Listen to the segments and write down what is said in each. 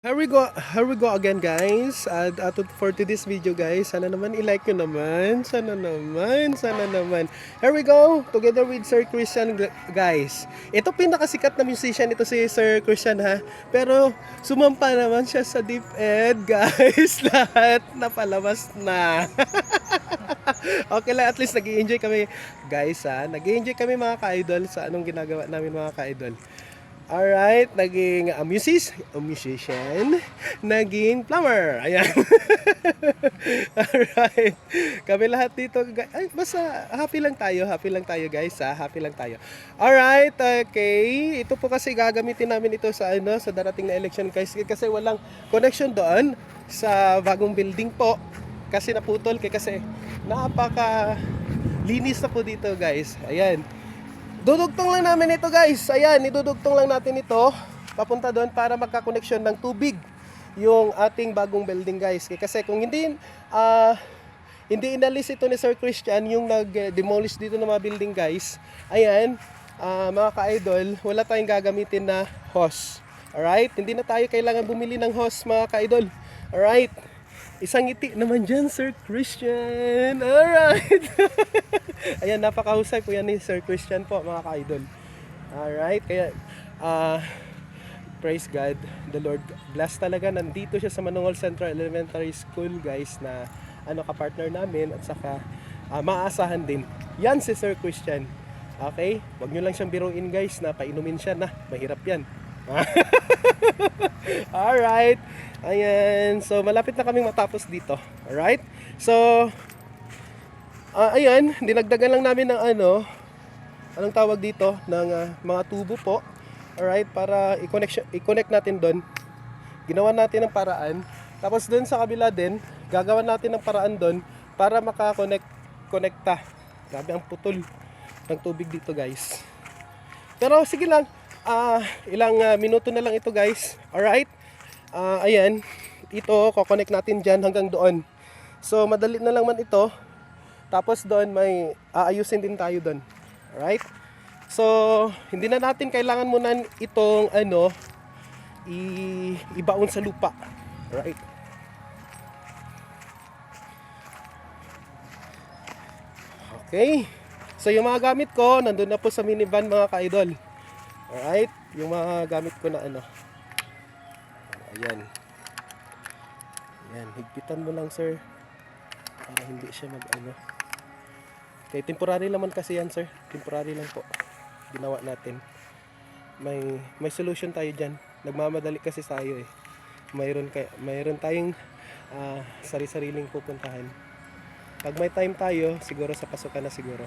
Here we go, here we go again guys. At at for today's video guys, sana naman i-like nyo naman. Sana naman, sana naman. Here we go, together with Sir Christian gu- guys. Ito pinakasikat na musician ito si Sir Christian ha. Pero sumampa naman siya sa deep end guys. Lahat napalabas na. okay lang, at least nag enjoy kami guys ha. nag enjoy kami mga ka-idol sa anong ginagawa namin mga ka-idol. Alright, naging uh, musis, uh, musician, naging plumber. Ayan. Alright. Kami lahat dito, ay, basta happy lang tayo, happy lang tayo guys, ha? happy lang tayo. Alright, okay. Ito po kasi gagamitin namin ito sa ano, sa darating na election guys kasi walang connection doon sa bagong building po. Kasi naputol kasi napaka linis na po dito guys. Ayan. Dudugtong lang namin ito guys. Ayan, idudugtong lang natin ito papunta doon para magka-connection ng tubig yung ating bagong building guys. Kasi kung hindi ah hindi inalis ito ni Sir Christian yung nag-demolish dito ng mga building guys. Ayan, ah, mga ka-idol, wala tayong gagamitin na hose. Alright? Hindi na tayo kailangan bumili ng hose mga ka-idol. Alright? Isang ngiti naman dyan, Sir Christian. Alright. Ayan, napakahusay po yan ni Sir Christian po, mga ka-idol. Alright, kaya, ah, praise God, the Lord bless talaga. Nandito siya sa Manungol Central Elementary School, guys, na ano ka-partner namin at saka ah, maaasahan din. Yan si Sir Christian. Okay? Huwag nyo lang siyang biruin, guys, na painumin siya na. Mahirap yan. Alright. Ayan. So, malapit na kaming matapos dito. Alright? So, ah, ayan. Dinagdagan lang namin ng ano, anong tawag dito, ng ah, mga tubo po. Alright? Para i-connect, i-connect natin doon. Ginawa natin ng paraan. Tapos doon sa kabila din, gagawa natin ng paraan doon para makakonect konekta. Grabe ang putol ng tubig dito, guys. Pero sige lang, ah ilang ah, minuto na lang ito guys. Alright? Ah ayan, ito, kokonek natin dyan hanggang doon. So madali na lang man ito. Tapos doon may aayusin din tayo doon. Alright? So, hindi na natin kailangan muna itong ano, i ibaon sa lupa. Alright? Okay. So yung mga gamit ko, nandun na po sa minivan mga ka-idol. Alright, yung mga gamit ko na ano. Ayan. Ayan, higpitan mo lang sir. Para hindi siya mag ano. Okay, temporary naman kasi yan sir. Temporary lang po. Ginawa natin. May may solution tayo diyan. Nagmamadali kasi tayo eh. Mayroon kay mayroon tayong ah, sari-sariling pupuntahan. Pag may time tayo, siguro sa pasukan na siguro.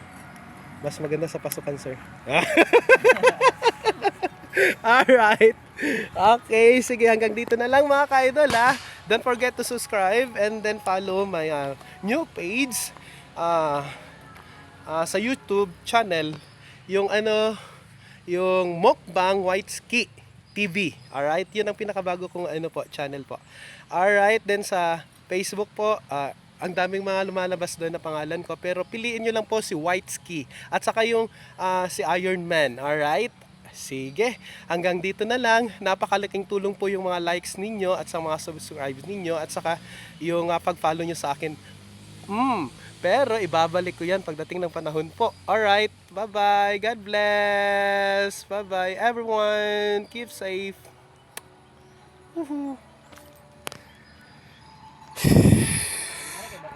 Mas maganda sa pasukan, sir. Alright. Okay, sige hanggang dito na lang mga ka-idol ha. Don't forget to subscribe and then follow my uh, new page uh, uh, sa YouTube channel. Yung ano, yung Mukbang White Ski TV. Alright, yun ang pinakabago kong ano po, channel po. Alright, then sa Facebook po, ah, ang daming mga lumalabas doon na pangalan ko. Pero piliin nyo lang po si White Ski. At saka yung ah, si Iron Man. Alright? Sige. Hanggang dito na lang. Napakalaking tulong po yung mga likes ninyo at sa mga subscribes ninyo. At saka yung ah, pag-follow nyo sa akin. Mm, pero ibabalik ko yan pagdating ng panahon po. Alright. Bye-bye. God bless. Bye-bye everyone. Keep safe. Woohoo.